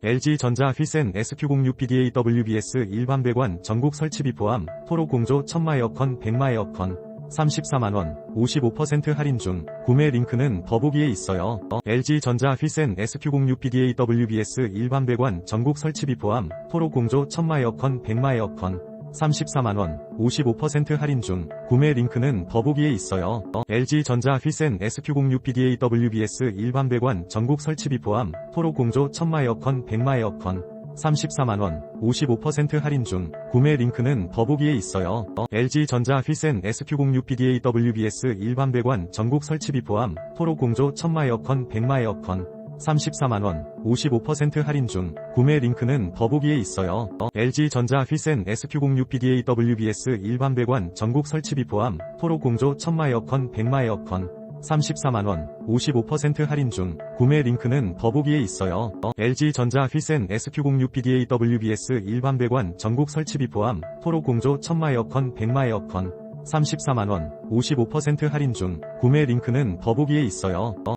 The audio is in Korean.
LG전자 휘센 SQ06PDA WBS 일반 배관 전국 설치비 포함 토로 공조 1000마 에어컨 100마 에어컨 34만원 55% 할인 중 구매 링크는 더보기에 있어요. LG전자 휘센 SQ06PDA WBS 일반 배관 전국 설치비 포함 토로 공조 1000마 에어컨 100마 에어컨 34만원 55% 할인 중 구매 링크는 더보기에 있어요. LG전자 휘센 SQ06PDA WBS 일반 배관 전국 설치비 포함 토로 공조 1000마 에어컨 100마 에어컨 34만원 55% 할인 중 구매 링크는 더보기에 있어요. LG전자 휘센 SQ06PDA WBS 일반 배관 전국 설치비 포함 토로 공조 1000마 에어컨 100마 에어컨 34만원 55% 할인 중 구매 링크는 더보기에 있어요. LG전자 휘센 SQ06PDA WBS 일반 배관 전국 설치비 포함 토로 공조 1000마 에어컨 100마 에어컨 34만원 55% 할인 중 구매 링크는 더보기에 있어요. LG전자 휘센 SQ06PDA WBS 일반 배관 전국 설치비 포함 토로 공조 1000마 에어컨 100마 에어컨 34만원 55% 할인 중 구매 링크는 더보기에 있어요.